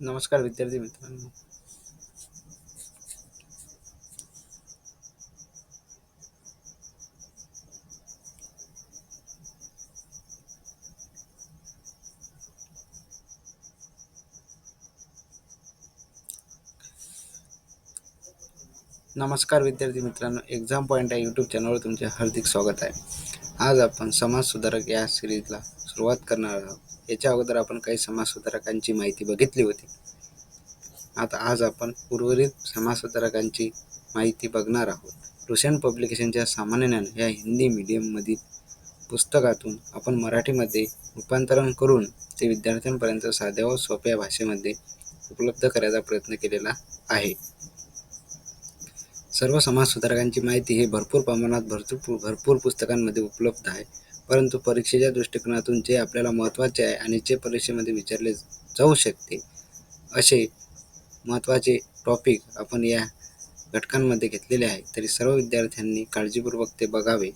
नमस्कार विद्यार्थी मित्रांनो. नमस्कार विद्यार्थी मित्रांनो एक्झाम पॉईंट या यूट्यूब चॅनलवर तुमचे हार्दिक स्वागत आहे. आज आपण समाज सुधारक या सिरीजला सुरुवात करणार आहोत. याच्या अगोदर आपण काही समाजसुधारकांची माहिती बघितली होती. आता आज आपण उर्वरित समाजसुधारकांची माहिती बघणार आहोत. रुशन पब्लिकेशनच्या सामान्य ज्ञान या हिंदी मीडियममधील पुस्तकातून आपण मराठीमध्ये रूपांतरण करून ते विद्यार्थ्यांपर्यंत साध्या व सोप्या भाषेमध्ये उपलब्ध करायचा प्रयत्न केलेला आहे. सर्व समाजसुधारकांची माहिती हे भरपूर प्रमाणात भरपूर भरपूर पुस्तकांमध्ये उपलब्ध आहे. परंतु परीक्षेच्या दृष्टिकोनातून जे आपल्याला महत्त्वाचे आहे आणि जे परीक्षेमध्ये विचारले जाऊ शकते असे महत्त्वाचे टॉपिक आपण या घटकांमध्ये घेतलेले आहे तरी सर्व विद्यार्थ्यांनी काळजीपूर्वक ते बघावे.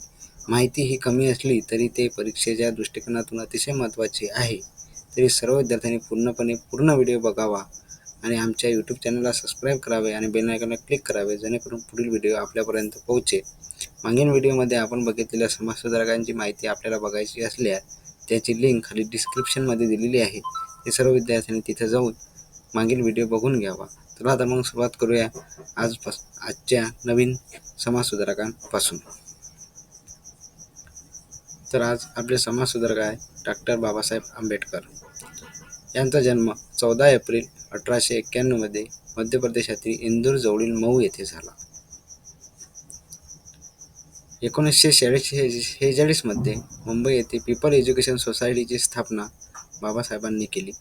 माहिती ही कमी असली तरी ते परीक्षेच्या दृष्टिकोनातून अतिशय महत्त्वाचे आहे. तरी सर्व विद्यार्थ्यांनी पूर्णपणे पूर्ण व्हिडिओ बघावा आणि आमच्या यूट्यूब चॅनलला सबस्क्राईब करावे आणि बेल आयकॉनला क्लिक करावे जेणेकरून पुढील व्हिडिओ आपल्यापर्यंत पोहोचेल. मागील व्हिडिओमध्ये आपण बघितलेल्या समाजसुधारकांची माहिती आपल्याला बघायची असल्यास त्याची लिंक खाली डिस्क्रिप्शनमध्ये दिलेली आहे. ते सर्व विद्यार्थ्यांनी तिथे जाऊन मागील व्हिडिओ बघून घ्यावा. तर आता मग सुरुवात करूया आजपास आजच्या नवीन समाजसुधारकांपासून. तर आज आपले समाजसुधारक आहे डॉक्टर बाबासाहेब आंबेडकर. यांचा जन्म चौदा एप्रिल अठराशे एक्क्याण्णवमध्ये मध्य प्रदेशातील इंदूर जवळील मऊ येथे झाला. एकोणीसशे शहाऐंशी शेहेचाळीसमध्ये मुंबई येथे पीपल एज्युकेशन सोसायटीची स्थापना बाबासाहेबांनी केली.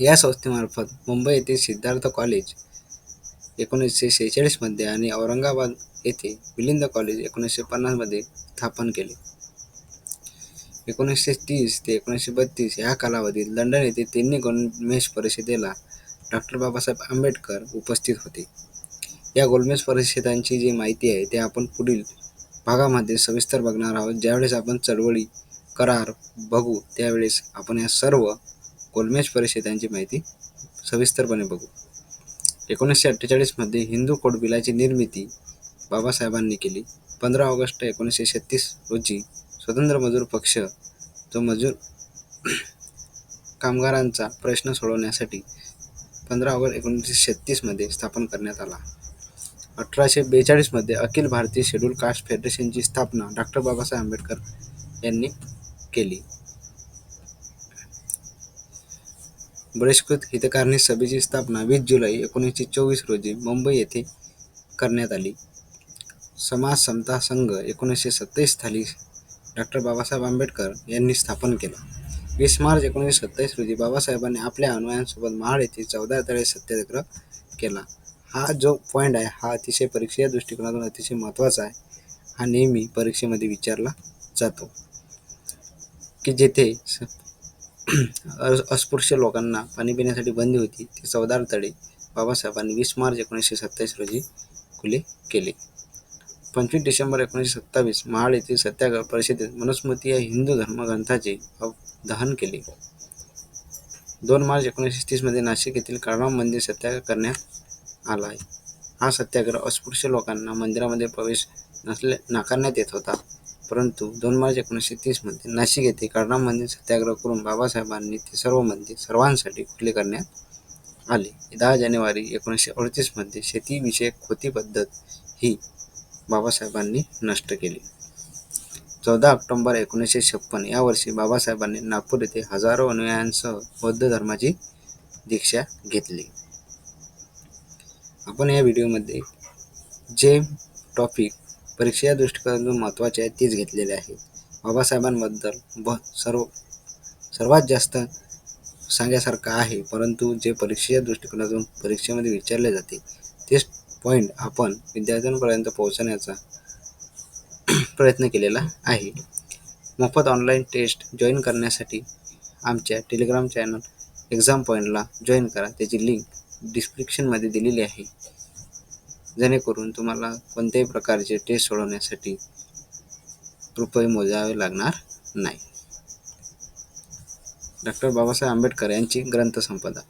या संस्थेमार्फत मुंबई येथे सिद्धार्थ कॉलेज एकोणीसशे शेहेचाळीसमध्ये आणि औरंगाबाद येथे मिलिंद कॉलेज एकोणीसशे पन्नासमध्ये स्थापन केले. एकोणीसशे तीस ते एकोणीसशे बत्तीस ह्या कालावधीत लंडन येथे तिन्ही गोलमेज परिषदेला डॉक्टर बाबासाहेब आंबेडकर उपस्थित होते. या गोलमेज परिषदांची जी माहिती आहे ते आपण पुढील भागामध्ये सविस्तर बघणार आहोत. ज्यावेळेस आपण चळवळी करार बघू त्यावेळेस आपण या सर्व गोलमेज परिषदांची माहिती सविस्तरपणे बघू. एकोणीसशे अठ्ठेचाळीसमध्ये हिंदू कोड बिलाची निर्मिती बाबासाहेबांनी केली. पंधरा ऑगस्ट एकोणीसशे छत्तीस रोजी स्वतंत्र मजूर पक्ष जो मजूर कामगारांचा प्रश्न सोडवण्यासाठी पंधरा ऑगस्ट एकोणीसशे छत्तीसमध्ये स्थापन करण्यात आला. अठराशे बेचाळीसमध्ये अखिल भारतीय शेड्यूल कास्ट फेडरेशनची स्थापना डॉक्टर बाबासाहेब आंबेडकर यांनी केली. बहिष्कृत हितकारणी सभेची स्थापना वीस जुलै एकोणीसशे चोवीस रोजी मुंबई येथे करण्यात आली. समाज समता संघ एकोणीसशे सत्तावीस साली डॉक्टर बाबासाहेब आंबेडकर यांनी स्थापन केलं. वीस मार्च एकोणीसशे सत्तावीस रोजी बाबासाहेबांनी आपल्या अनुयायांसोबत महाड येथे चौदा तळे सत्याग्रह केला. हा जो पॉईंट आहे हा अतिशय परीक्षेच्या दृष्टिकोनातून अतिशय महत्त्वाचा आहे. हा नेहमी परीक्षेमध्ये विचारला जातो. की जेथे स- अस्पृश्य लोकांना पाणी पिण्यासाठी बंदी होती ते चौदार तळे बाबासाहेबांनी वीस मार्च एकोणीसशे सत्तावीस रोजी खुले केले. पंचवीस डिसेंबर एकोणीसशे सत्तावीस महाड येथील सत्याग्रह परिषदेत मनुस्मृती या हिंदू धर्मग्रंथाचे दहन केले. दोन मार्च एकोणीसशे तीसमध्ये नाशिक येथील काळराम मंदिर सत्याग्रह करण्यात आला आहे हा सत्याग्रह अस्पृश्य लोकांना मंदिरामध्ये प्रवेश नसले नाकारण्यात येत होता. परंतु दोन मार्च एकोणीसशे तीसमध्ये नाशिक येथे काळराम मंदिर सत्याग्रह करून बाबासाहेबांनी ते सर्व मंदिर सर्वांसाठी खुले करण्यात आले. दहा जानेवारी एकोणीसशे अडतीसमध्ये शेतीविषयक खोती पद्धत ही बाबासाहेबांनी नष्ट केली. चौदा ऑक्टोंबर एकोणीसशे छप्पन या वर्षी बाबासाहेबांनी नागपूर येथे हजारो अनुयायांसह बौद्ध धर्माची दीक्षा घेतली. आपण या व्हिडिओमध्ये जे टॉपिक परीक्षेच्या दृष्टिकोनातून महत्त्वाचे आहेत तेच घेतलेले आहेत बाबासाहेबांबद्दल ब सर्व सर्वात जास्त सांगण्यासारखं आहे परंतु जे परीक्षेच्या दृष्टिकोनातून परीक्षेमध्ये विचारले जाते तेच पॉईंट आपण विद्यार्थ्यांपर्यंत पोहोचण्याचा प्रयत्न केलेला आहे. मोफत ऑनलाईन टेस्ट जॉईन करण्यासाठी आमच्या टेलिग्राम चॅनल एक्झाम पॉईंटला जॉईन करा. त्याची लिंक डिस्क्रिप्शनमध्ये दिलेली आहे. जेणेकरून तुम्हाला कोणत्याही प्रकारचे टेस्ट सोडवण्यासाठी रुपये मोजावे लागणार नाही. डॉक्टर बाबासाहेब आंबेडकर यांची ग्रंथसंपदा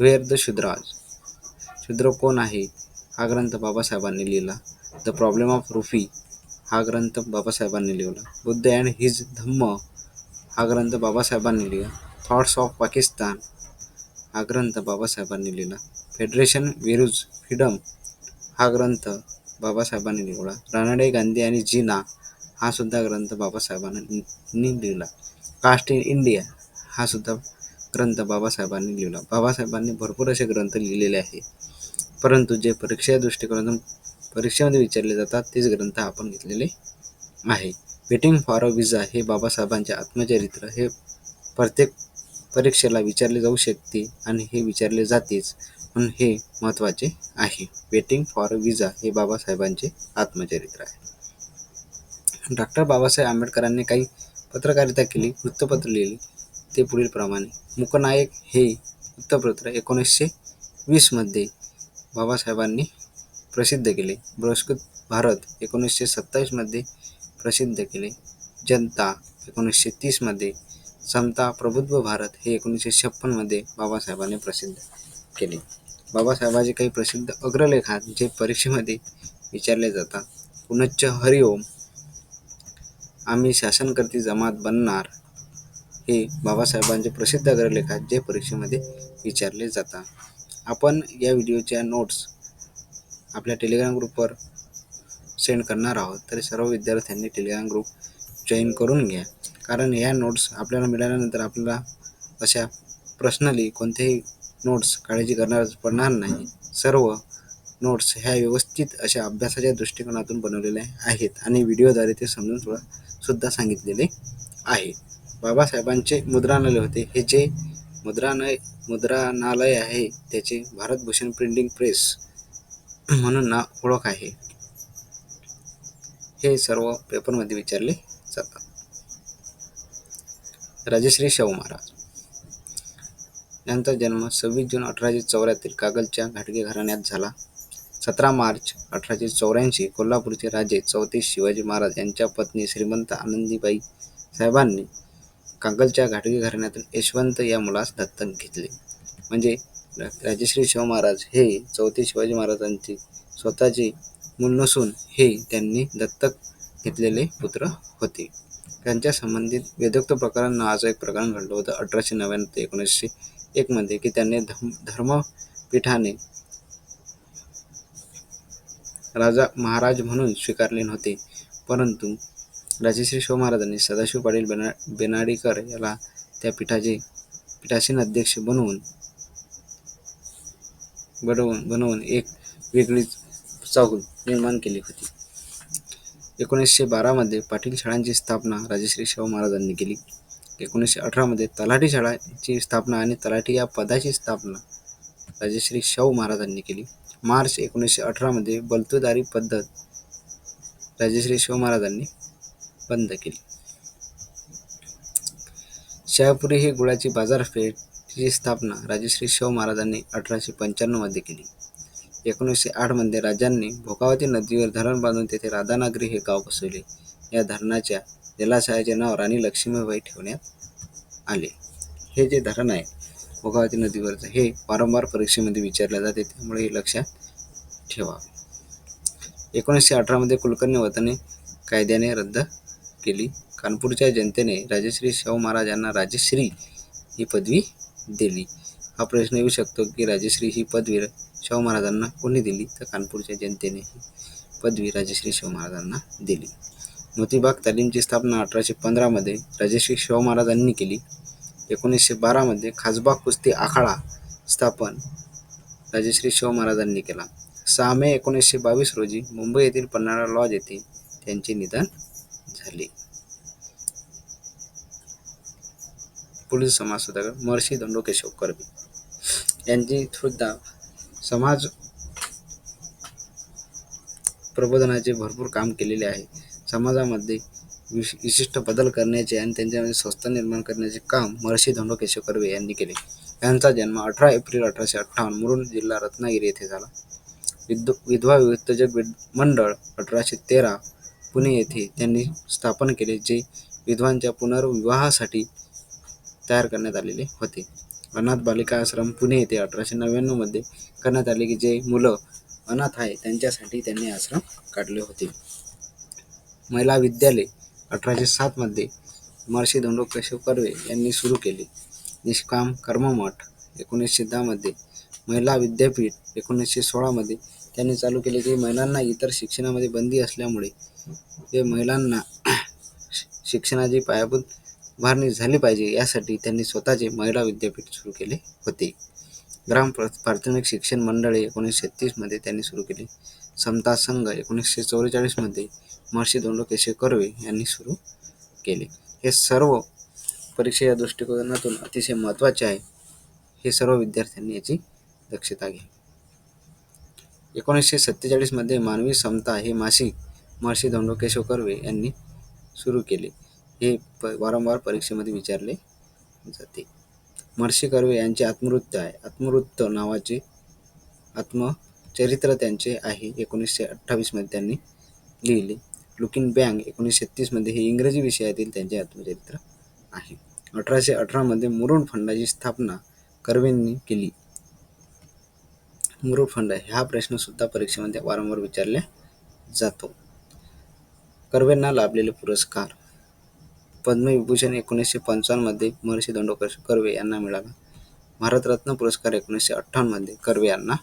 वेअर द शुद्राज शूद्र कोण आहे? हा ग्रंथ बाबासाहेबांनी लिहिला. द प्रॉब्लेम ऑफ रुफी हा ग्रंथ बाबासाहेबांनी लिहिला. Buddha and his Dhamma? हा ग्रंथ बाबासाहेबांनी लिहिला. थॉट्स ऑफ पाकिस्तान हा ग्रंथ बाबासाहेबांनी लिहिला. फेडरेशन विरुज फ्रीडम हा ग्रंथ बाबासाहेबांनी लिहिला. रानडे गांधी आणि जीना हा सुद्धा ग्रंथ बाबासाहेबांनी लिहिला. कास्ट इन इंडिया हा सुद्धा ग्रंथ बाबासाहेबांनी लिहिला. बाबासाहेबांनी भरपूर असे ग्रंथ लिहिलेले आहे. परंतु जे परीक्षा दृष्टिकोनातून परीक्षेमध्ये विचारले जातात तेच ग्रंथ आपण घेतलेले आहे. वेटिंग फॉर अ विजा हे बाबासाहेबांचे आत्मचरित्र. हे प्रत्येक परीक्षेला विचारले जाऊ शकते आणि हे विचारले जातेच. पण हे महत्त्वाचे आहे. वेटिंग फॉर विजा हे बाबासाहेबांचे आत्मचरित्र आहे. डॉक्टर बाबासाहेब आंबेडकरांनी काही पत्रकारिता केली वृत्तपत्र लिहिली. ते पुढील प्रमाणे. मुकनायक हे वृत्तपत्र एकोणीसशे वीसमध्ये बाबासाहेबांनी प्रसिद्ध केले. पुरस्कृत भारत एकोणीसशे सत्तावीसमध्ये प्रसिद्ध केले. जनता एकोणीसशे तीसमध्ये समता प्रबुद्ध भारत हे एकोणीसशे छप्पनमध्ये बाबासाहेबांनी प्रसिद्ध केले. बाबासाहेबांचे काही प्रसिद्ध अग्रलेख आहेत जे परीक्षेमध्ये विचारले जातात. पुनच्च हरिओम आम्ही शासनकर्ती जमात बनणार हे बाबासाहेबांचे प्रसिद्ध अग्रलेख आहेत जे परीक्षेमध्ये विचारले जातात. आपण या व्हिडिओच्या नोट्स आपल्या टेलिग्राम ग्रुपवर सेंड करणार आहोत तरी सर्व विद्यार्थ्यांनी टेलिग्राम ग्रुप जॉईन करून घ्या. कारण या नोट्स आपल्याला मिळाल्यानंतर आपल्याला अशा पर्सनली कोणत्याही नोट्स काळजी करणार पडणार नाही. सर्व नोट्स ह्या व्यवस्थित अशा अभ्यासाच्या दृष्टिकोनातून बनवलेल्या आहेत आणि व्हिडिओद्वारे ते समजून सुद्धा सुद्धा सांगितलेले आहे. बाबासाहेबांचे मुद्रणालय होते. हे जे मुद्रालय मुद्रणालय आहे त्याचे भारतभूषण प्रिंटिंग प्रेस म्हणून ना ओळख आहे. हे सर्व पेपरमध्ये विचारले जातात. राजश्री शाहू महाराज. यांचा जन्म सव्वीस जून अठराशे चौऱ्याहत्तर कागलच्या घाटगे घराण्यात झाला. सतरा मार्च अठराशे चौऱ्याऐंशी कोल्हापूरचे राजे चौथे शिवाजी महाराज यांच्या पत्नी श्रीमंत आनंदीबाई साहेबांनी कागलच्या घाटगे घराण्यातून यशवंत या मुलास दत्तक घेतले. म्हणजे राजश्री शिव महाराज हे चौथे शिवाजी महाराजांचे स्वतःचे मूल नसून हे त्यांनी दत्तक घेतलेले पुत्र होते. त्यांच्या संबंधित वेदोक्त प्रकरण नावाचं एक प्रकरण घडलं होतं. अठराशे नव्याण्णव ते एकोणीसशे एकमध्ये की त्यांनी धर्म धर्मपीठाने राजा महाराज म्हणून स्वीकारले नव्हते. परंतु राजश्री शाहू महाराजांनी सदाशिव पाटील बेना बेनाडीकर याला त्या पीठाचे पीठासीन अध्यक्ष बनवून बनवून बनवून एक वेगळीच चाहूल निर्माण केली होती. एकोणीसशे बारामध्ये पाटील शाळांची स्थापना राजश्री शाहू महाराजांनी केली. एकोणीसशे अठरामध्ये तलाठी शाळाची स्थापना आणि तलाठी या पदाची स्थापना राजश्री शाहू महाराजांनी केली. मार्च एकोणीसशे अठरामध्ये बलतुदारी पद्धत राजश्री शाहू महाराजांनी बंद केली. शहापुरी ही गुळाची बाजारपेठची स्थापना राजश्री शाहू महाराजांनी अठराशे पंच्याण्णवमध्ये केली. एकोणीसशे आठमध्ये राजांनी भोगावती नदीवर धरण बांधून तेथे राधानगरी हे गाव बसवले. या धरणाच्या जलाशयाचे नाव राणी लक्ष्मीबाई ठेवण्यात आले. हे जे धरण आहे भोगावती नदीवरचं हे वारंवार परीक्षेमध्ये विचारले जाते त्यामुळे हे लक्षात ठेवा. एकोणीसशे अठरामध्ये कुलकर्णी वतने कायद्याने रद्द केली. कानपूरच्या जनतेने राजश्री शाहू महाराज यांना राजश्री ही पदवी दिली. हा प्रश्न येऊ शकतो की राजश्री ही पदवी शाहू महाराजांना कोणी दिली? तर कानपूरच्या जनतेने ही पदवी राजश्री शाहू महाराजांना दिली. मोतीबाग तालीमची स्थापना अठराशे पंधरामध्ये राजश्री शाहू महाराजांनी केली. एकोणीसशे बारामध्ये खासबाग कुस्ती आखाडा स्थापन राजश्री शाहू महाराजांनी केला. सहा मे एकोणीसशे बावीस रोजी मुंबई येथील पन्हाळा लॉज येथे त्यांचे निधन झाले. पुढील समाजसुधारक महर्षी दंडो केशव कर्वे यांची सुद्धा समाज प्रबोधनाचे भरपूर काम केलेले आहे. समाजामध्ये विश विशिष्ट बदल करण्याचे आणि त्यांच्यामध्ये संस्था निर्माण करण्याचे काम महर्षी धोंडो केशव कर्वे यांनी केले. यांचा जन्म अठरा एप्रिल अठराशे अठ्ठावन्न मुरुड जिल्हा रत्नागिरी येथे झाला. विद्व विधवा वित्तजक विद मंडळ अठराशे तेरा पुणे येथे त्यांनी स्थापन केले जे विधवांच्या पुनर्विवाहासाठी तयार करण्यात आलेले होते. अनाथ बालिका आश्रम पुणे येथे अठराशे नव्याण्णवमध्ये करण्यात आले की जे मुलं अनाथ आहे त्यांच्यासाठी त्यांनी आश्रम काढले होते. महिला विद्यालय अठराशे सातमध्ये महर्षी धोंडो केशव कर्वे यांनी सुरू केले. निष्काम कर्ममठ एकोणीसशे दहामध्ये महिला विद्यापीठ एकोणीसशे सोळामध्ये त्यांनी चालू केले की महिलांना इतर शिक्षणामध्ये बंदी असल्यामुळे ते महिलांना शिक्षणाची पायाभूत उभारणी झाली पाहिजे यासाठी त्यांनी स्वतःचे महिला विद्यापीठ सुरू केले होते. ग्राम प्र प्राथमिक शिक्षण मंडळे एकोणीसशे छत्तीसमध्ये त्यांनी सुरू केले. समता संघ एकोणीसशे चौवेचाळीसमध्ये महर्षी धोंडो केशव कर्वे यांनी सुरू केले. हे सर्व परीक्षेच्या दृष्टिकोनातून अतिशय महत्त्वाचे आहे. हे सर्व विद्यार्थ्यांनी याची दक्षता घ्या एकोणीसशे सत्तेचाळीसमध्ये मानवी समता हे मासिक महर्षी धोंडो केशव कर्वे यांनी सुरू केले. हे प वारंवार परीक्षेमध्ये विचारले जाते. महर्षी कर्वे यांचे आत्मवृत्त आहे. आत्मवृत्त नावाचे आत्मचरित्र त्यांचे आहे एकोणीसशे अठ्ठावीसमध्ये त्यांनी लिहिले. लुकिन बँग एकोणीसशे तीसमध्ये हे इंग्रजी विषयातील त्यांचे आत्मचरित्र आहे. अठराशे अठरामध्ये मुरुड फंडाची स्थापना कर्वेंनी केली. मुरुड फंड हा प्रश्नसुद्धा परीक्षेमध्ये वारंवार विचारला जातो. कर्वेंना लाभलेले पुरस्कार पद्मविभूषण एकोणीसशे पंचावन्नमध्ये महर्षी दंडोकर कर्वे यांना मिळाला. भारतरत्न पुरस्कार एकोणीसशे अठ्ठावन्नमध्ये कर्वे यांना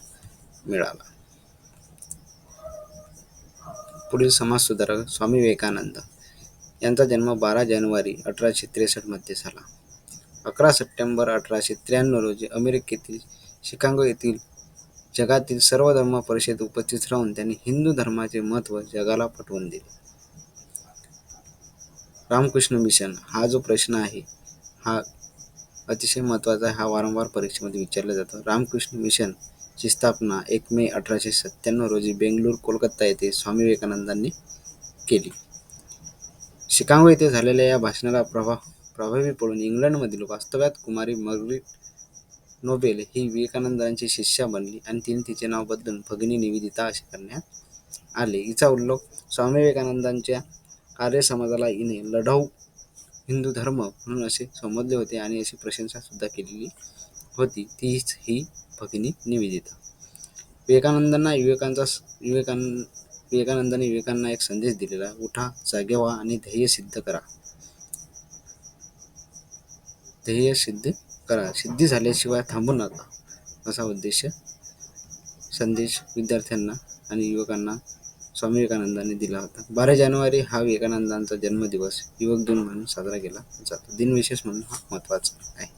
मिळाला. पुढील समाजसुधारक स्वामी विवेकानंद यांचा जन्म बारा जानेवारी अठराशे त्रेसष्टमध्ये झाला. अकरा सप्टेंबर अठराशे त्र्याण्णव रोजी अमेरिकेतील शिकागो येथील जगातील सर्व धर्म परिषद उपस्थित राहून त्यांनी हिंदू धर्माचे महत्त्व जगाला पटवून दिले. रामकृष्ण मिशन हा जो प्रश्न आहे हा अतिशय महत्त्वाचा आहे हा वारंवार परीक्षेमध्ये विचारला जातो. रामकृष्ण मिशनची स्थापना एक मे अठराशे सत्त्याण्णव रोजी बेंगलोर कोलकाता येथे स्वामी विवेकानंदांनी केली. शिकागो येथे झालेल्या या भाषणाला प्रभा प्रभावी पडून इंग्लंडमधील वास्तव्यात कुमारी मर्ग्रेट नोबेल ही विवेकानंदांची शिष्या बनली आणि तिने तिचे नाव बदलून भगिनी निवेदिता असे करण्यात आले. हिचा उल्लेख स्वामी विवेकानंदांच्या आर्य समाजाला हिने लढाऊ हिंदू धर्म म्हणून असे संबोधले होते आणि अशी प्रशंसासुद्धा केलेली होती. तीच ही भगिनी निवेदिता. विवेकानंदांना विवेकांचा विवेकान विवेकानंदाने विवेकांना एक संदेश दिलेला उठा जागे व्हा आणि ध्येय सिद्ध करा. ध्येय सिद्ध करा. सिद्धी झाल्याशिवाय थांबू नका असा उद्देश संदेश विद्यार्थ्यांना आणि युवकांना स्वामी विवेकानंदांनी दिला होता. बारा जानेवारी हा विवेकानंदांचा जन्मदिवस युवक दिन म्हणून साजरा केला जातो. दिनविशेष म्हणून हा महत्त्वाचा आहे.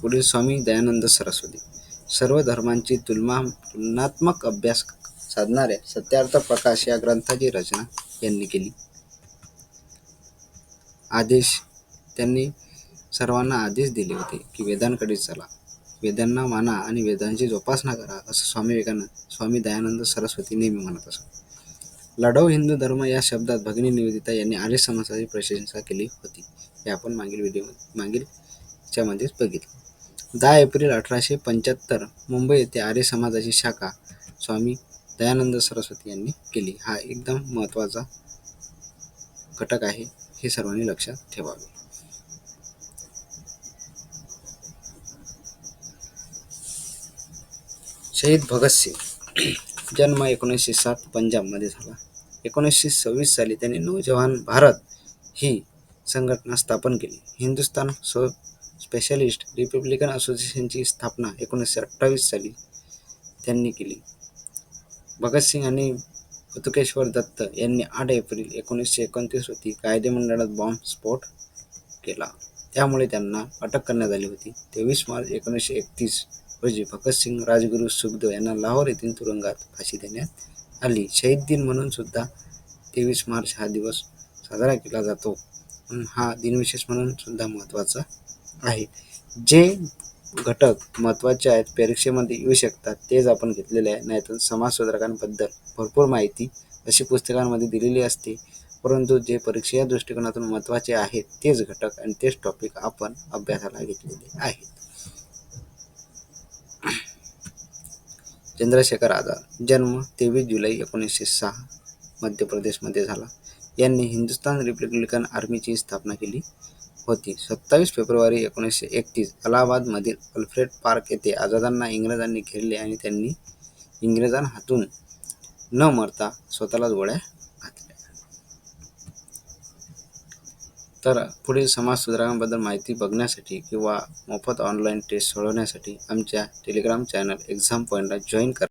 पुढील स्वामी दयानंद सरस्वती. सर्व धर्मांची तुलना तुलनात्मक अभ्यास साधणाऱ्या सत्यार्थ प्रकाश या ग्रंथाची रचना यांनी केली. आदेश त्यांनी सर्वांना आदेश दिले होते की वेदांकडे चला. वेदांना माना आणि वेदांची जोपासना करा असं स्वामी विवेकानंद स्वामी दयानंद सरस्वती नेहमी म्हणत असत. लढाऊ हिंदू धर्म या शब्दात भगिनी निवेदिता यांनी आर्य समाजाची प्रशंसा केली होती. हे आपण मागील व्हिडिओ मागीलच्या मध्येच बघितलं. दहा एप्रिल अठराशे पंच्याहत्तर मुंबई येथे आर्य समाजाची शाखा स्वामी दयानंद सरस्वती यांनी केली. हा एकदम महत्त्वाचा घटक आहे हे सर्वांनी लक्षात ठेवावे. शहीद भगतसिंग जन्म एकोणीसशे सात पंजाबमध्ये झाला. एकोणीसशे सव्वीस साली त्यांनी नौजवान भारत ही संघटना स्थापन केली. हिंदुस्थान स्व स्पेशलिस्ट रिपब्लिकन असोसिएशनची स्थापना एकोणीसशे अठ्ठावीस साली त्यांनी केली. भगतसिंग आणि बतुकेश्वर दत्त यांनी आठ एप्रिल एकोणीसशे एकोणतीस रोजी कायदेमंडळात बॉम्ब स्फोट केला. त्यामुळे त्यांना अटक करण्यात आली होती. तेवीस मार्च एकोणीसशे एकतीस रोजी भगतसिंग राजगुरू सुखदेव यांना लाहोर येथील तुरुंगात फाशी देण्यात आली. शहीद दिन म्हणून सुद्धा तेवीस मार्च हा दिवस साजरा केला जातो. हा दिनविशेष म्हणून सुद्धा महत्त्वाचा आहे. जे घटक महत्त्वाचे आहेत परीक्षेमध्ये येऊ शकतात तेच आपण घेतलेले आहे. नाहीतर समाजसुधारकांबद्दल भरपूर माहिती अशी पुस्तकांमध्ये दिलेली असते. परंतु जे परीक्षेच्या दृष्टिकोनातून महत्त्वाचे आहेत तेच घटक आणि तेच टॉपिक आपण अभ्यासाला घेतलेले आहेत. चंद्रशेखर आझाद जन्म तेवीस जुलै एकोणीसशे सहा मध्य प्रदेशमध्ये झाला. यांनी हिंदुस्थान रिपब्लिकन आर्मीची स्थापना केली होती. सत्तावीस फेब्रुवारी एकोणीसशे एकतीस अलाहाबादमधील अल्फ्रेड पार्क येथे आझादांना इंग्रजांनी घेरले आणि त्यांनी इंग्रजां हातून न मरता स्वतःलाच गोळ्या तर पुढील समाज सुधारकांबद्दल माहिती बघण्यासाठी किंवा मोफत ऑनलाईन टेस्ट सोडवण्यासाठी आमच्या टेलिग्राम चॅनल एक्झाम पॉईंटला जॉईन करा.